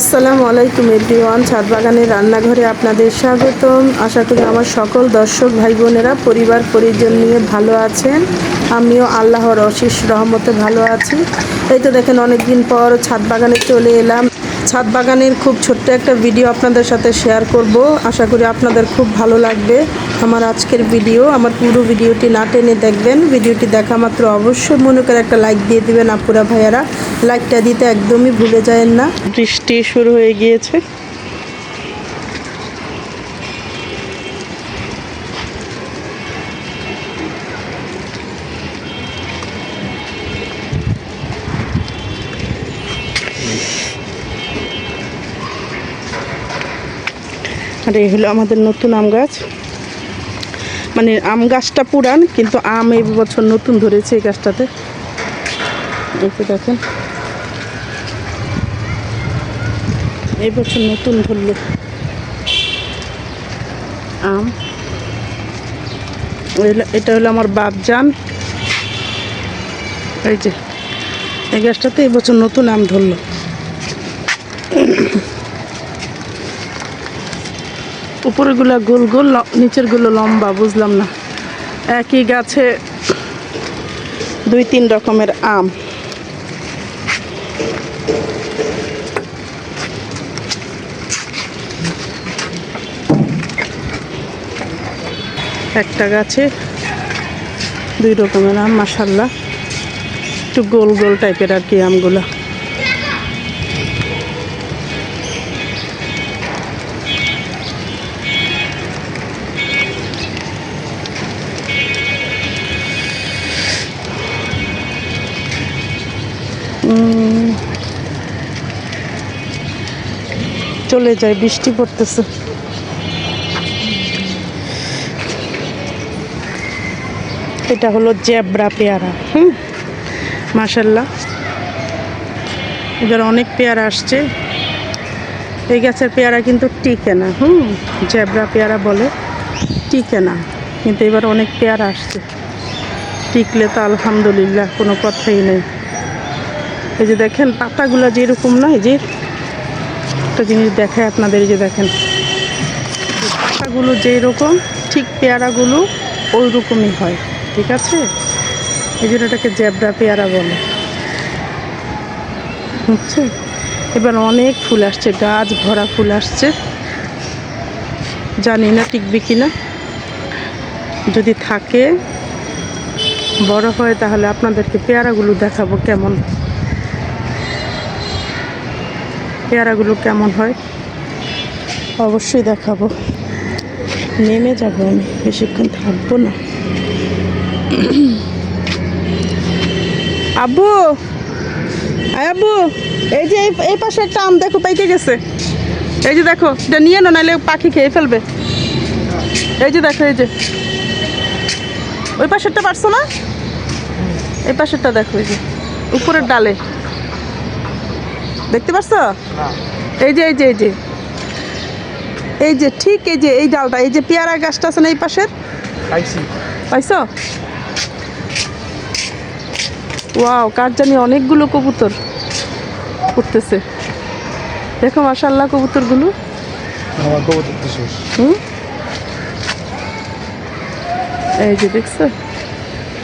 আসসালামু আলাইকুম এভরিওয়ান ছাদ বাগানের রান্নাঘরে আপনাদের স্বাগতম। আশা করি আমার সকল দর্শক ভাই বোনেরা, পরিবার, পরিজন নিয়ে ভালো আছেন। আমিও আল্লাহর অশেষ রহমতে ভালো আছি। এই তো দেখেন, অনেকদিন পর ছাদ বাগানে চলে এলাম। ছাদ বাগানের খুব ছোট্ট একটা ভিডিও আপনাদের সাথে শেয়ার করব। আশা করি আপনাদের খুব ভালো লাগবে। আমার আজকের ভিডিও আমার পুরো ভিডিওটি না টেনে দেখবেন। ভিডিওটি দেখা মাত্র অবশ্যই মনে করে একটা লাইক দিয়ে দিবেন আপুরা ভাইয়ারা। লাইকটা দিতে একদমই ভুলে যায়েন না। বৃষ্টি শুরু হয়ে গিয়েছে। আর এই হলো আমাদের নতুন আম গাছ। মানে আম গাছটা পুরান, কিন্তু আম এই বছর নতুন ধরেছে এই গাছটাতে। দেখেন। এই বছর নতুন ধরলো। আম। এটা হলো আমার বাপজান। এই যে, এই গাছটাতে এই বছর নতুন আম ধরলো। উপরেগুলা গোল গোল নিচেরগুলো লম্বা, বুঝলাম না। একই গাছে দুই তিন রকমের আম। একটা গাছে দুই রকমের আম মাসাল্লাহ একটু গোল গোল টাইপের আর কি আমগুলো। চলে যায়, বৃষ্টি পড়তেছে। এটা হলো জেব্রা পেয়ারা, হুম? মাসাল্লাহ এবার অনেক পেয়ারা আসছে। এই গাছের পেয়ারা কিন্তু টিকে না, হুম? জেব্রা পেয়ারা বলে, টিকে না। কিন্তু এবার অনেক পেয়ারা আসছে। টিকলে তো আলহামদুলিল্লাহ, কোনো কথাই নেই। এই যে দেখেন, পাতাগুলো যেরকম না, এই যে একটা জিনিস দেখায় আপনাদের, এই যে দেখেন। পাতাগুলো যেই রকম ঠিক পেয়ারাগুলো ওই রকমই হয়, ঠিক আছে? এই জন্য এটাকে জেব্রা পেয়ারা বলে। বুঝছে এবার অনেক ফুল আসছে, গাছ ভরা ফুল আসছে। জানি না টিকবে কিনা যদি থাকে, বড় হয় তাহলে আপনাদেরকে পেয়ারাগুলো দেখাবো কেমন। পেয়ারাগুলো কেমন হয়? অবশ্যই দেখাবো। নেমে যাব আমি, বেশিক্ষণ থাকব না। আব্বু! আব্বু! এই যে এই পাশে একটা আম দেখো, পাইকে গেছে। এই যে দেখো, এটা নিয়ে না নাহলে পাখি খেয়ে ফেলবে। এই যে দেখো, এই যে। ওই পাশেরটা পারছ না? এই পাশেরটা দেখো, এই যে। উপরের ডালে। দেখতে পাচ্ছ এই যে এই যে এই যে। এই যে ঠিক এই যে এই ডালটা এই যে পেয়ারা গাছটা আছে না এই পাশের? পাইছো। ওয়াও কার জানি অনেকগুলো কবুতর উঠতেছে। দেখো মাশাল্লাহ কবুতরগুলো। হুম? এই যে দেখছ?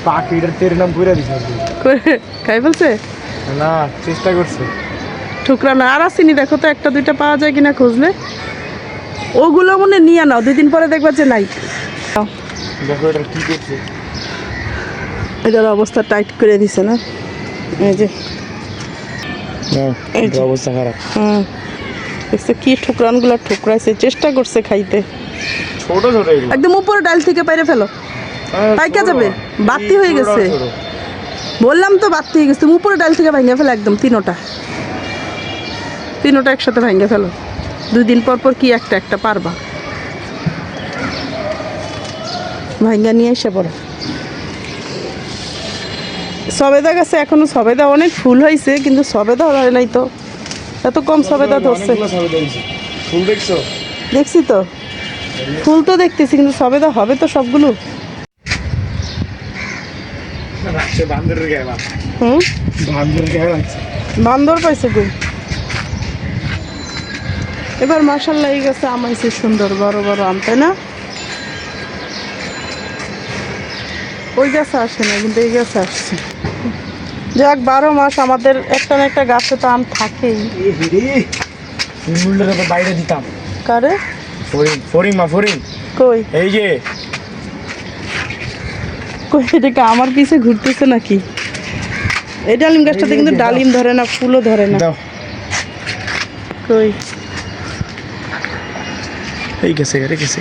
পাখিটার তের নাম ঘুরে দিছে করে- খাই বলছে না চেষ্টা করছে। ঠুকরা না। আর আসিনি দেখো তো একটা দুইটা পাওয়া যায় কিনা খুঁজলে। ওগুলো মনে নিয়ে নাও দুই দিন পরে দেখবা যে নাই। দেখো এটা কি করছে। এটার অবস্থা টাইট করে দিছে না? এই যে। এই অবস্থা খারাপ। হুম দেখছ কি ঠুকরানগুলো ঠুকরাইছে চেষ্টা করছে খাইতে। ছোট ছোট একদম উপরে ডাল থেকে বাইরে ফেলো। হ্যাঁ, পাইকা যাবে? বাতি হয়ে গেছে। বললাম তো বাদ হয়ে গেছে উপরে ডাল থেকে ভাঙে ফেলো একদম তিনোটা। তিনোটা একসাথে ভাঙে ফেলো। দুই দিন পর পর কি একটা একটা পারবা? ভাঙ্গা নিয়ে এসে পড়ো। সবেদা গাছে এখনও সবেদা অনেক ফুল হয়েছে কিন্তু সবেদা হয় নাই তো। এত কম সবেদা ধরছে। ফুল দেখছ? দেখছি তো। ফুল তো দেখতেছি কিন্তু সবেদা হবে তো সবগুলো? হুম? বান্দর পাইছে কই এবার মাসাল্লাহ এই গাছে আমাইছে সুন্দর বড় বড় আম তাই না? ওই গাছে আসে না কিন্তু এই গাছে আসছে। যাক বারো মাস আমাদের একটা না একটা গাছে তো আম থাকেই। বাইরে দিতাম। কারে? ফরিং ফরিং মা ফরিং। কই? এই যে। কই এটা আমার পিছে ঘুরতেছে নাকি? এই ডালিম গাছটাতে কিন্তু ডালিম ধরে না ফুলও ধরে না। কই? এই গেছে রে গেছে